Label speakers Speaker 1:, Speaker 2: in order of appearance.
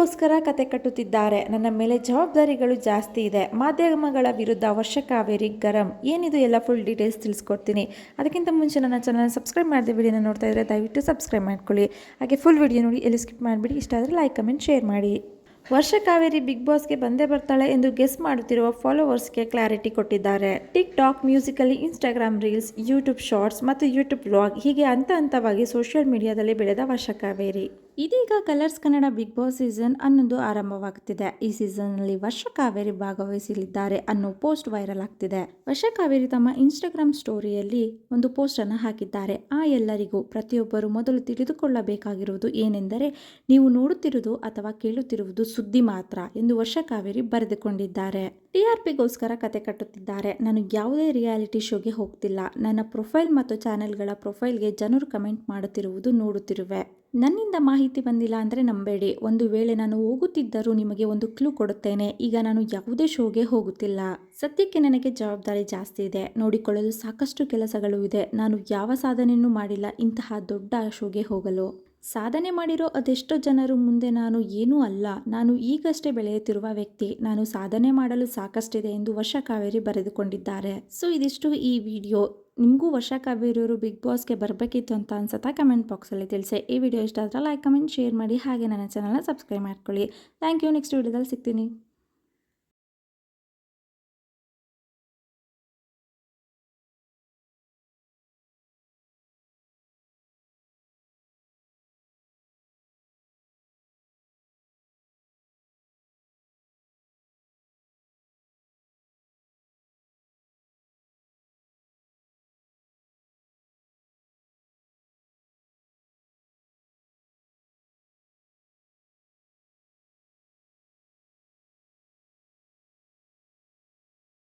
Speaker 1: ಗೋಸ್ಕರ ಕತೆ ಕಟ್ಟುತ್ತಿದ್ದಾರೆ. ನನ್ನ ಮೇಲೆ ಜವಾಬ್ದಾರಿಗಳು ಜಾಸ್ತಿ ಇದೆ. ಮಾಧ್ಯಮಗಳ ವಿರುದ್ಧ ವರ್ಷ ಕಾವೇರಿ ಗರಂ. ಏನಿದು ಎಲ್ಲ ಫುಲ್ ಡೀಟೇಲ್ಸ್ ತಿಳಿಸ್ಕೊಡ್ತೀನಿ. ಅದಕ್ಕಿಂತ ಮುಂಚೆ ನನ್ನ ಚಾನಲ್ ಸಬ್ಸ್ಕ್ರೈಬ್ ಮಾಡಿದೆ ವಿಡಿಯೋನ ನೋಡ್ತಾ ಇದ್ದರೆ ದಯವಿಟ್ಟು ಸಬ್ಸ್ಕ್ರೈಬ್ ಮಾಡ್ಕೊಳ್ಳಿ. ಹಾಗೆ ಫುಲ್ ವಿಡಿಯೋ ನೋಡಿ, ಎಲ್ಲಿ ಸ್ಕಿಪ್ ಮಾಡಿಬಿಡಿ, ಇಷ್ಟ ಆದರೆ ಲೈಕ್ ಕಮೆಂಟ್ ಶೇರ್ ಮಾಡಿ. ವರ್ಷ ಕಾವೇರಿ ಬಿಗ್ ಬಾಸ್ಗೆ ಬಂದೇ ಬರ್ತಾಳೆ ಎಂದು ಗೆಸ್ ಮಾಡುತ್ತಿರುವ ಫಾಲೋವರ್ಸ್ಗೆ ಕ್ಲಾರಿಟಿ ಕೊಟ್ಟಿದ್ದಾರೆ. TikTok Musically Instagram reels YouTube shorts ಮತ್ತು ಯೂಟ್ಯೂಬ್ ವ್ಲಾಗ್ ಹೀಗೆ ಹಂತ ಹಂತವಾಗಿ ಸೋಷಿಯಲ್ ಮೀಡಿಯಾದಲ್ಲಿ ಬೆಳೆದ ವರ್ಷ ಕಾವೇರಿ. ಇದೀಗ Colors Kannada Big Boss season ಹನ್ನೊಂದು ಆರಂಭವಾಗುತ್ತಿದೆ. ಈ ಸೀಸನ್ನಲ್ಲಿ ವರ್ಷ ಕಾವೇರಿ ಭಾಗವಹಿಸಲಿದ್ದಾರೆ ಅನ್ನೋ ಪೋಸ್ಟ್ ವೈರಲ್ ಆಗ್ತಿದೆ. ವರ್ಷ ಕಾವೇರಿ ತಮ್ಮ ಇನ್ಸ್ಟಾಗ್ರಾಮ್ ಸ್ಟೋರಿಯಲ್ಲಿ ಒಂದು ಪೋಸ್ಟ್ ಅನ್ನು ಹಾಕಿದ್ದಾರೆ. ಆ ಎಲ್ಲರಿಗೂ ಪ್ರತಿಯೊಬ್ಬರು ಮೊದಲು ತಿಳಿದುಕೊಳ್ಳಬೇಕಾಗಿರುವುದು ಏನೆಂದರೆ, ನೀವು ನೋಡುತ್ತಿರುವುದು ಅಥವಾ ಕೇಳುತ್ತಿರುವುದು ಸುದ್ದಿ ಮಾತ್ರ ಎಂದು ವರ್ಷ ಕಾವೇರಿ ಬರೆದುಕೊಂಡಿದ್ದಾರೆ. ಟಿಆರ್ಪಿಗೋಸ್ಕರ ಕತೆ ಕಟ್ಟುತ್ತಿದ್ದಾರೆ. ನಾನು ಯಾವುದೇ ರಿಯಾಲಿಟಿ ಶೋಗೆ ಹೋಗ್ತಿಲ್ಲ. ನನ್ನ ಪ್ರೊಫೈಲ್ ಮತ್ತು ಚಾನೆಲ್ಗಳ ಪ್ರೊಫೈಲ್ಗೆ ಜನರು ಕಮೆಂಟ್ ಮಾಡುತ್ತಿರುವುದು ನೋಡುತ್ತಿರುವೆ. ನನ್ನಿಂದ ಮಾಹಿತಿ ಬಂದಿಲ್ಲ ಅಂದರೆ ನಂಬೇಡಿ. ಒಂದು ವೇಳೆ ನಾನು ಹೋಗುತ್ತಿದ್ದರೂ ನಿಮಗೆ ಒಂದು ಕ್ಲೂ ಕೊಡುತ್ತೇನೆ. ಈಗ ನಾನು ಯಾವುದೇ ಶೋಗೆ ಹೋಗುತ್ತಿಲ್ಲ. ಸದ್ಯಕ್ಕೆ ನನಗೆ ಜವಾಬ್ದಾರಿ ಜಾಸ್ತಿ ಇದೆ. ನೋಡಿಕೊಳ್ಳಲು ಸಾಕಷ್ಟು ಕೆಲಸಗಳು ಇದೆ. ನಾನು ಯಾವ ಸಾಧನೆಯೂ ಮಾಡಿಲ್ಲ. ಇಂತಹ ದೊಡ್ಡ ಶೋಗೆ ಹೋಗಲು. ಸಾಧನೆ ಮಾಡಿರೋ ಅದೆಷ್ಟೋ ಜನರು ಮುಂದೆ ನಾನು ಏನೂ ಅಲ್ಲ. ನಾನು ಈಗಷ್ಟೇ ಬೆಳೆಯುತ್ತಿರುವ ವ್ಯಕ್ತಿ. ನಾನು ಸಾಧನೆ ಮಾಡಲು ಸಾಕಷ್ಟಿದೆ ಎಂದು ವರ್ಷ ಕಾವೇರಿ ಬರೆದುಕೊಂಡಿದ್ದಾರೆ. ಸೊ, ಇದಿಷ್ಟು ಈ ವಿಡಿಯೋ. ನಿಮಗೂ ವರ್ಷ ಕಾವೇರಿಯವರು ಬಿಗ್ ಬಾಸ್ಗೆ ಬರಬೇಕಿತ್ತು ಅಂತ ಅನ್ಸುತ್ತಾ ಕಮೆಂಟ್ ಬಾಕ್ಸಲ್ಲಿ ತಿಳಿಸಿ. ಈ ವಿಡಿಯೋ ಇಷ್ಟ ಆದರೆ ಲೈಕ್ ಕಮೆಂಟ್ ಶೇರ್ ಮಾಡಿ. ಹಾಗೆ ನನ್ನ ಚಾನಲ್ನ ಸಬ್ಸ್ಕ್ರೈಬ್ ಮಾಡ್ಕೊಳ್ಳಿ. ಥ್ಯಾಂಕ್ ಯು ನೆಕ್ಸ್ಟ್ ವಿಡಿಯೋದಲ್ಲಿ ಸಿಗ್ತೀನಿ.